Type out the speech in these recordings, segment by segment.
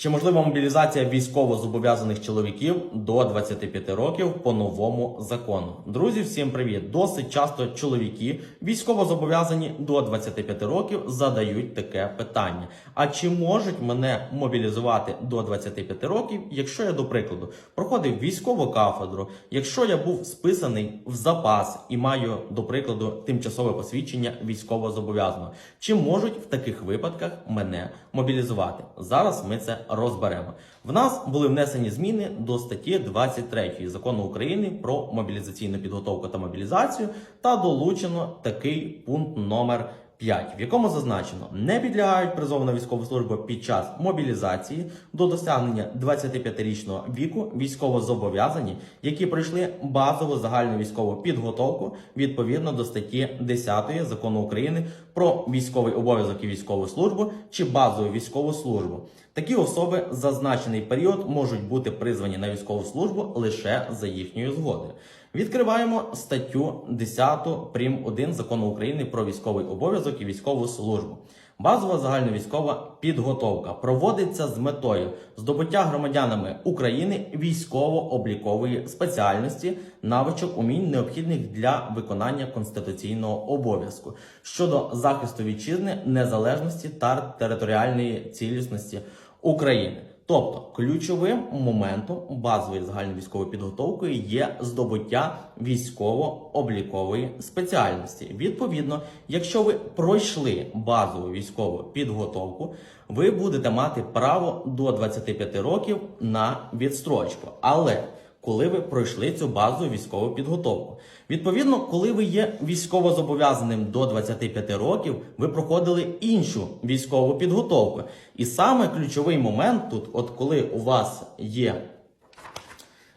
Чи можлива мобілізація військово-зобов'язаних чоловіків до 25 років по новому закону? Друзі, всім привіт! Досить часто чоловіки військово-зобов'язані до 25 років задають таке питання: а чи можуть мене мобілізувати до 25 років, якщо я, до прикладу, проходив військову кафедру, якщо я був списаний в запас і маю, до прикладу, тимчасове посвідчення військово-зобов'язаного? Чи можуть в таких випадках мене мобілізувати? Зараз ми це розберемо. В нас були внесені зміни до статті 23 закону України про мобілізаційну підготовку та мобілізацію, та долучено такий пункт номер 5, в якому зазначено, не підлягають призову на військову службу під час мобілізації до досягнення 25-річного віку військовозобов'язані, які пройшли базову загальну військову підготовку відповідно до статті 10 закону України про військовий обов'язок і військову службу чи базову військову службу. Такі особи за зазначений період можуть бути призвані на військову службу лише за їхньою згодою. Відкриваємо статтю 10 прим. 1 закону України про військовий обов'язок і військову службу. Базова загальновійськова підготовка проводиться з метою здобуття громадянами України військово-облікової спеціальності, навичок умінь необхідних для виконання конституційного обов'язку щодо захисту вітчизни, незалежності та територіальної цілісності України. Тобто ключовим моментом базової загальновійськової підготовки є здобуття військово-облікової спеціальності. Відповідно, якщо ви пройшли базову військову підготовку, ви будете мати право до 25 років на відстрочку. Але коли ви пройшли цю базову військову підготовку. Відповідно, коли ви є військовозобов'язаним до 25 років, ви проходили іншу військову підготовку. І саме ключовий момент тут, от коли у вас є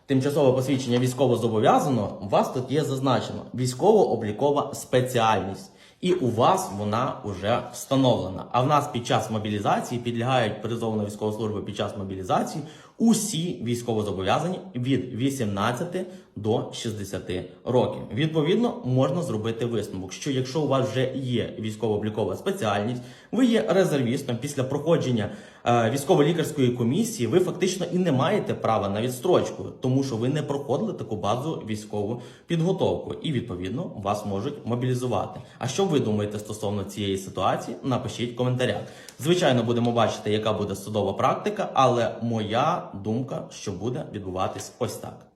тимчасове посвідчення військовозобов'язаного, у вас тут є зазначено військово-облікова спеціальність. І у вас вона вже встановлена. А в нас під час мобілізації підлягають призову на військову службу під час мобілізації усі військовозобов'язані від 18 до 60 років. Відповідно, можна зробити висновок, що якщо у вас вже є військово-облікова спеціальність, ви є резервістом після проходження е, військово-лікарської комісії, ви фактично і не маєте права на відстрочку, тому що ви не проходили таку базу військову підготовку, і відповідно вас можуть мобілізувати. А що ви думаєте стосовно цієї ситуації? Напишіть в коментарях. Звичайно, будемо бачити, яка буде судова практика, але моя думка, що буде відбуватись ось так.